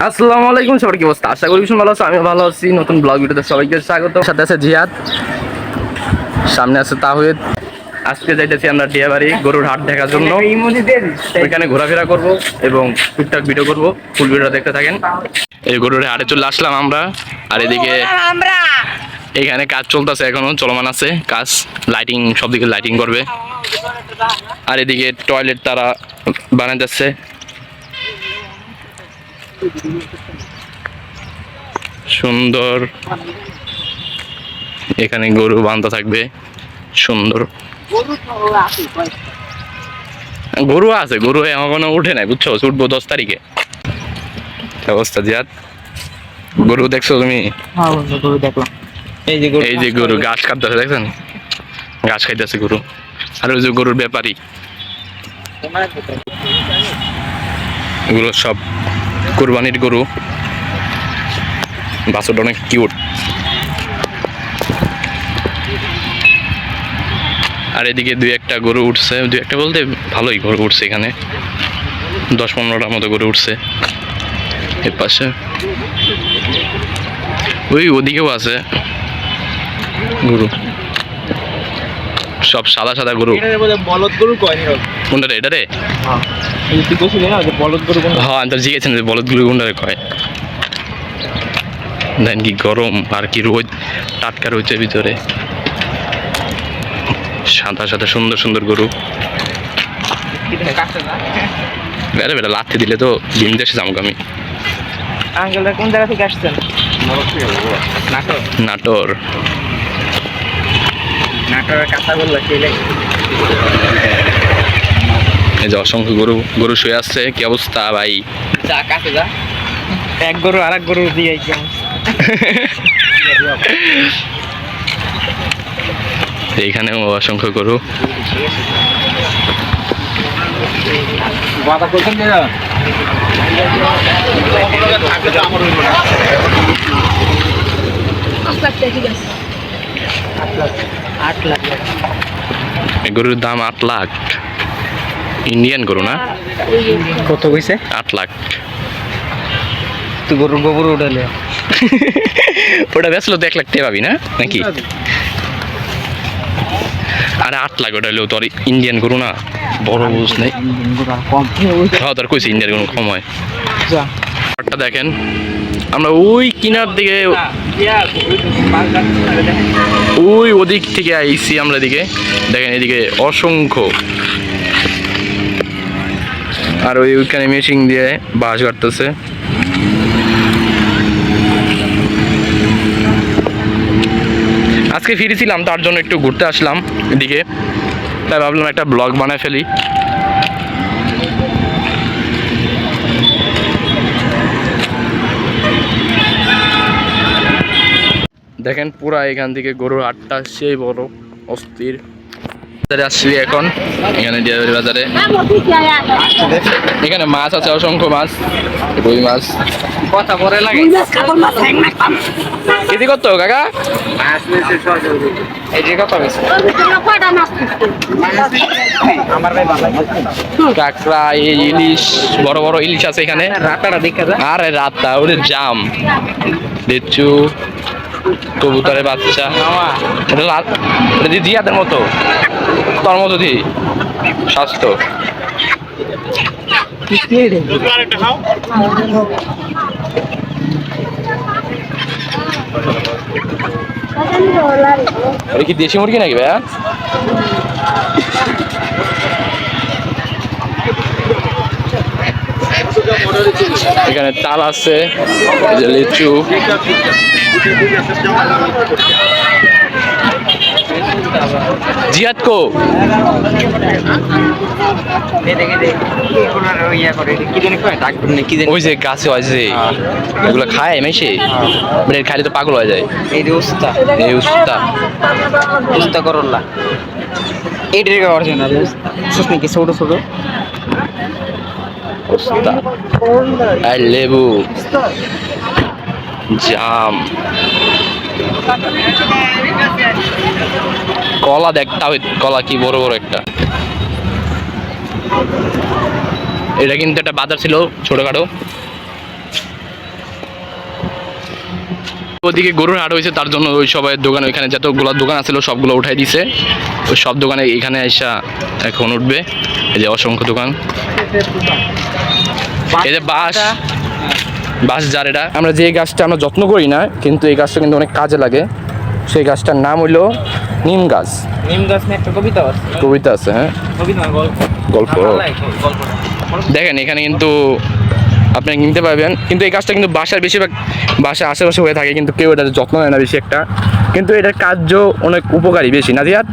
আসসালামু আলাইকুম সবার কি অবস্থা আশা করি ভীষণ ভালো আছো আমি ভালো আছি নতুন ব্লগ ভিডিওতে সবাইকে স্বাগত সাথে আছে জিয়াদ সামনে আছে তাহিদ আজকে যাইতেছি আমরা ডিয়াবাড়ি গরুর হাট দেখার জন্য ওইখানে ঘোরাফেরা করব এবং টুকটাক ভিডিও করব ফুল ভিডিও দেখতে থাকেন এই গরুর হাটে চলে আসলাম আমরা আর এদিকে এখানে কাজ চলতেছে এখনও চলমান আছে কাজ লাইটিং সব দিকে লাইটিং করবে আর এদিকে টয়লেট তারা বানাইতেছে সুন্দর। এখানে গরু বান্ধা থাকবে। সুন্দর। গরু আছে গরু এখনও উঠে নাই বুঝছ? উঠবো দশ তারিখে। অবস্থা জিয়াদ। গরু দেখছ তুমি? হ্যাঁ এই যে গরু এই যে গরু ঘাস কাটতেছে দেখছেন? ঘাস খাইতেছে গরু। আর ওই যে গরুর ব্যাপারী। এগুলো সব কোরবানির গরু। বাছরটা অনেক কিউট আর এদিকে দুই একটা গরু উঠছে। দুই একটা বলতে ভালোই গরু উঠছে এখানে। দশ পনেরোটার মতো গরু উঠছে। এর পাশে ওই ওদিকেও আছে গরু। সব সাদা সাদা গরু। বলদ গরু কয় কোনটা রে এটা রে হ্যাঁ। বলদ গরু কোন হ্যাঁ আমি তো জিজ্ঞেসেন যে বলদ গরু কোনটা কয়। দেন কি গরম আর কি রোদ টাটকা রয়েছে ভিতরে। সাদা সাদা সুন্দর সুন্দর গরু। বেড়া বেড়ে লাথি দিলে তো ডিম দেশে যাব আমি। আঙ্কেলরা কোন জায়গা থেকে আসছেন? নাটোর। এই যে অসংখ্য গরু গরু শুয়ে আসছে কি অবস্থা ভাই? যা কাছে যা। এক গরু আর এক গরু দিয়ে এইখানেও অসংখ্য গরু। আট লাখ। গরুর দাম আট লাখ। ইন্ডিয়ান গরু না? কত কইছে আট লাখ। তুই গরুর গোবর উঠালে ওটা বেচলো তো এক লাখ টাকা পাবি না? নাকি? আরে আট লাখ ওটা হলেও তোর ইন্ডিয়ান গরু না? বড় বুঝ নেই। হ্যাঁ তোর কইছি ইন্ডিয়ান গরু কম হয়। দেখেন আমরা ওই কিনার দিকে ওই ওদিক থেকে আইছি আমরা এদিকে। দেখেন এদিকে অসংখ্য। আর ওই ওইখানে মেশিন দিয়ে বাস কাটতেছে আজকে ফিরেছিলাম, তার জন্য একটু ঘুরতে আসলাম এদিকে। তাই ভাবলাম একটা ব্লগ বানায় ফেলি। দেখেন পুরা এখান থেকে গরুর হাটটা সেই বড় অস্থির। বাজারে আসছি এখন এখানে ডিয়াবাড়ি বাজারে। এখানে মাছ আছে অসংখ্য মাছ রুই মাছ। কথা পরে লাগে। কেজি। কত কাকা কাঁকড়া ইলিশ বড় বড় ইলিশ আছে এখানে। আরে রাতটা ওরে জাম। লিচু। কবুতরের বাচ্চা। এটা জিয়াদের মতো। তোর মতো দি। স্বাস্থ্য। কি দেশি মুরগি নাকি ভাইয়া? এখানে তাল আছে লিচু। জিয়াদ কো? ওই যে গাছে আছে এগুলো খায় মেশে? মানে খাইলে তো পাগল হয়ে যায়। এই যে উস্তা। এই উস্তা। উস্তা করল্লা এই ডেকে অরিজিনাল সুস্নি কি ছোট ছোট। উস্তা আর লেবু, জাম, কলা দেখতে হবে, কলা কি বড় বড় একটা। এটা কিন্তু একটা বাজার ছিল ছোটখাটো। ওদিকে গরুর হাট হয়েছে তার জন্য ওই সবাই দোকান ওইখানে যতগুলো দোকান আছিল সবগুলো উঠাই দিছে। ওই সব দোকানে এখানে এসা এখন উঠবে। এই যে অসংখ্য দোকান। এই যে বাস বাঁশ যার এটা। আমরা যে গাছটা আমরা যত্ন করি না কিন্তু এই গাছটা কিন্তু অনেক কাজে লাগে। সেই গাছটার নাম হইল নিম গাছ। নিম গাছ নিয়ে একটা কবিতা আছে। কবিতা আছে হ্যাঁ। কবিতা না, গল্প। গল্প। দেখেন এখানে কিন্তু আপনি কিনতে পারবেন। কিন্তু এই কাজটা কিন্তু বাসার বেশিরভাগ বাসা আশেপাশে হয়ে থাকে, কিন্তু কেউ এটার যত্ন নেয় না বেশি একটা। কিন্তু এটার কার্য অনেক উপকারী বেশি। না জিয়াদ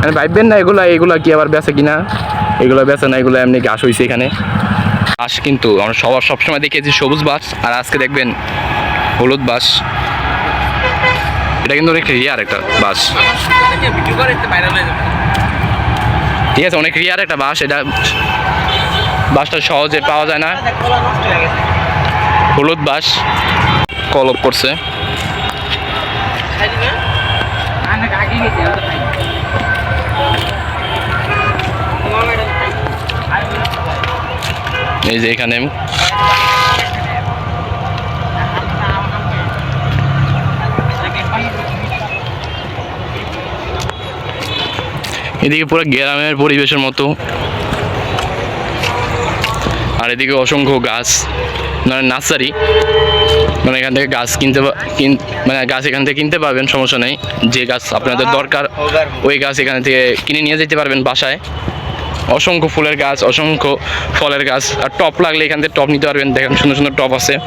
মানে ভাববেন না, এগুলা এগুলা কি আবার বেচে কিনা? এগুলো বেচে না, এগুলো এমনি ঘাস হয়েছে এখানে। বাস কিন্তু আমরা সবার সবসময় দেখেছি, সবুজ বাস আর আজকে দেখবেন হলুদ বাস এটা কিন্তু অনেক রিয়ার একটা বাস ঠিক আছে, অনেক রিয়ার একটা বাস, এটা বাসটা সহজে পাওয়া যায় না। হলুদ বাস কলপ করছে। এই যে এখানে এদিকে পুরো গ্রামের পরিবেশের মতো। আর এদিকে অসংখ্য গাছ মানে নার্সারি মানে এখান থেকে গাছ কিনতে কিন- মানে গাছ এখান থেকে কিনতে পারবেন, সমস্যা নেই। যে গাছ আপনাদের দরকার, ওই গাছ এখান থেকে কিনে নিয়ে যেতে পারবেন বাসায়। অসংখ্য ফুলের গাছ, অসংখ্য ফলের গাছ, আর টপ লাগলে এখান থেকে টপ নিতে পারবেন। দেখেন সুন্দর সুন্দর টপ আছে।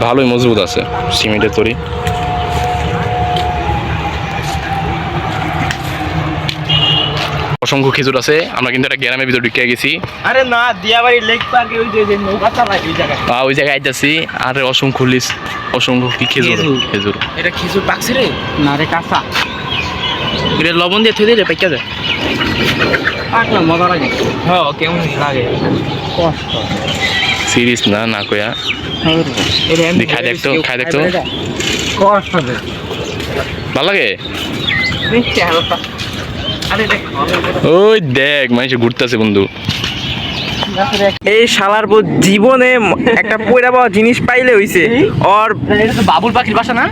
ভালোই মজবুত আছে, সিমেন্টের তৈরি। অসংখ্য খেজুর আছে। আমরা কিন্তু একটা গ্রামের ভিতর ঢুকে গেছি। আরে না দিয়াবাড়ি লেক পার্কে ওই যে যে নৌকা চালায় ওই জায়গায়। আহ, ওই জায়গায় আইতাছি। আর অসংখ্য লিস অসংখ্য কি খেজুর? খেজুর। খেজুর। এটা খেজুর পাকছে রে। না রে কাঁচা। এটা লবণ দিয়ে থুই দিয়ে পাইকা যায় পাকলাম মজা লাগে। হ্যাঁ কেমন লাগে? কষ্ট। সিরিজ না না কয়া। দি, খাই দেখতো, খাই দেখতো। কষ্ট হবে ভালো লাগে? মিষ্টি হালকা। ওই দেখ মানুষ ঘুরতেছে বন্ধু। এই শালার পর জীবনে একটা পয়রা পাওয়া জিনিস পাইলে হইছে। ওর বাবুল পাখির বাসা না?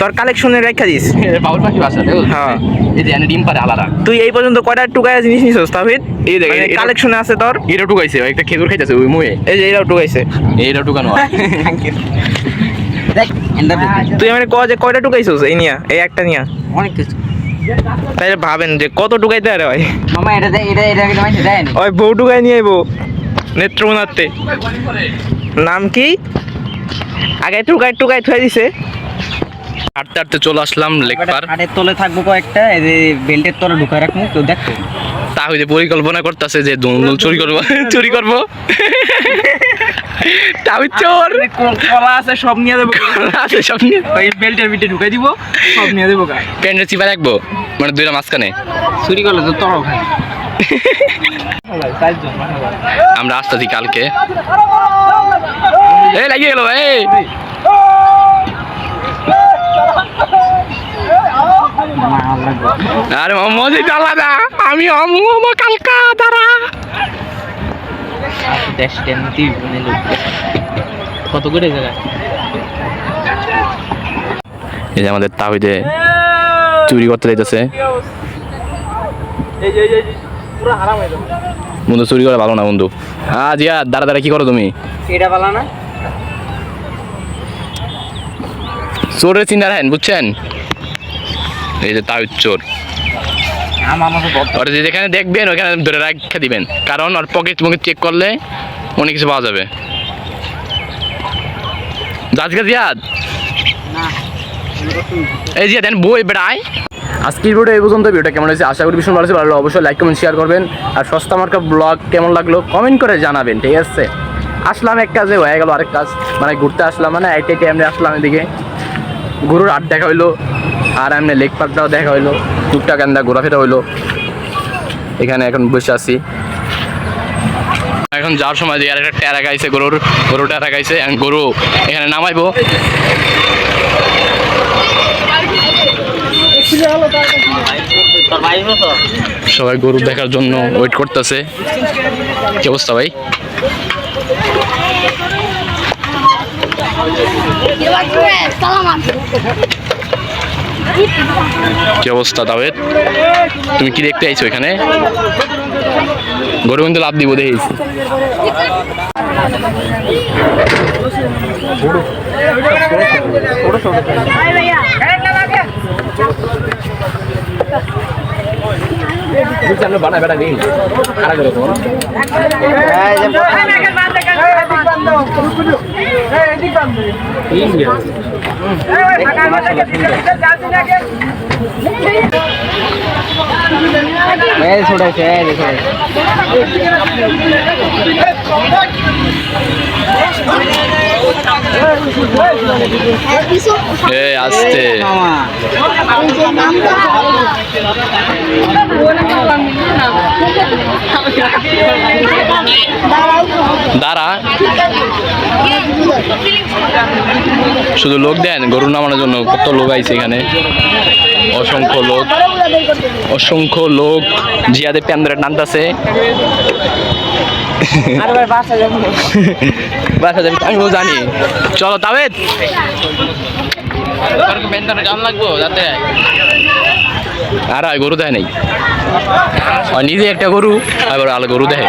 তোর কালেকশনে রেখা দিস। বাবুল পাখির বাসা হ্যাঁ। এই যে এনে ডিম পারে আলাদা। তুই এই পর্যন্ত কয়টা টুকায়া জিনিস নিছিস তাহিদ? এই দেখ, এটা- কালেকশনে আছে তোর। এটা টুকাইছে একটা খেজুর খাইতেছে ওই মুয়ে। এই যে এটাও টুকাইছে। এইটা টুকানো। তুই মানে ক যে কয়টা টুকাইছিস এই নিয়া এই একটা নিয়া? অনেক কিছু। তাইলে ভাবেন যে কত ভাই? মামা এটা এটা এটা মানুষ দেয় না ওই বউ টুকাই নিয়ে আইবো। নেত্রকোনাতে। নাম কি? আগে টুকাই টুকাই থুয়ে দিছে। হাঁটতে হাঁটতে চলে আসলাম লেক পার তলে থাকব কয়েকটা এই যে বেল্টের তলে ঢুকায় রাখব কেউ তা হইতে পরিকল্পনা করতেছে যে দুল চুরি করব চুরি করব। তাও চোর। কলা আছে সব নিয়ে দেবো আছে সব নিয়ে ওই বেল্টের ভিতরে ঢুকাই দিব সব নিয়ে দেবো প্যান্টের চিপা রাখব মানে দুইটা মাঝখানে। চুরি করলে তো তরল আমরা আসতেছি কালকে। এ লাগিয়ে গেল ভাই আরে মজা আলাদা। আমি আমু আমার কালকা দাঁড়া। দেশ টেনতি মানে লোক কত করে জায়গা? এই যে আমাদের তা হইতে চুরি করতে যাইতেছে। এই যে এই যে পুরো হারাম হয়ে যাবে। বন্ধু চুরি করে ভালো না বন্ধু। হ্যাঁ জিয়া দাঁড়া দাঁড়া কি করো তুমি? এটা পালা না? চোরের চিন্তা রাখেন বুঝছেন? এই যে তাও চোর। ওর যেখানে দেখবেন ওখানে ধরে রাখা দিবেন। কারণ ওর পকেট পকেট চেক করলে অনেক কিছু পাওয়া যাবে। আজকে জিয়াদ? এই জিয়াদ দেন বই বেড়ায় আজকের ভিডিও এই পর্যন্ত ভিডিওটা কেমন হয়েছে আশা করি ভীষণ ভালো ভালো অবশ্যই লাইক কমেন্ট শেয়ার করবেন। আর সস্তা মার্কা ব্লগ কেমন লাগল কমেন্ট করে জানাবেন ঠিক আছে? আসলাম এক কাজে হয়ে গেল আরেক কাজ। মানে ঘুরতে আসলাম মানে আইটি টাইমে আসলাম এদিকে। গরুর আড্ডা হইল আর এমনি লেক পার্কটাও দেখা হইল, টুকটাক এন্দা ঘোরাফেরা হইল। এখানে এখন বসে আছি। এখন যাওয়ার সময় দিয়ে আর একটা টেরা গাইছে, গরুর গরু ট্যারা গাইছে গরু এখানে নামাইবো। সবাই গরু দেখার জন্য ওয়েট করতেছে। কি অবস্থা ভাই? কি অবস্থা তাবেদ তুমি কি দেখতে আইছো এখানে? গরু কিন্তু লাভ দিব দেখিস বানা বেটা দিন খারাপ করে ছোটাইছে ছোটাইছে। এ আসতে দাঁড়া। শুধু লোক দেন, গরু নামানোর জন্য কত লোক আইছে এখানে। অসংখ্য লোক। অসংখ্য লোক। জিয়াদের আর ভাই বাসা যাব। আমিও জানি। চলো যাতে আর গরু দেয় নাই। নিজে একটা গরু আবার আলো গরু দেয়।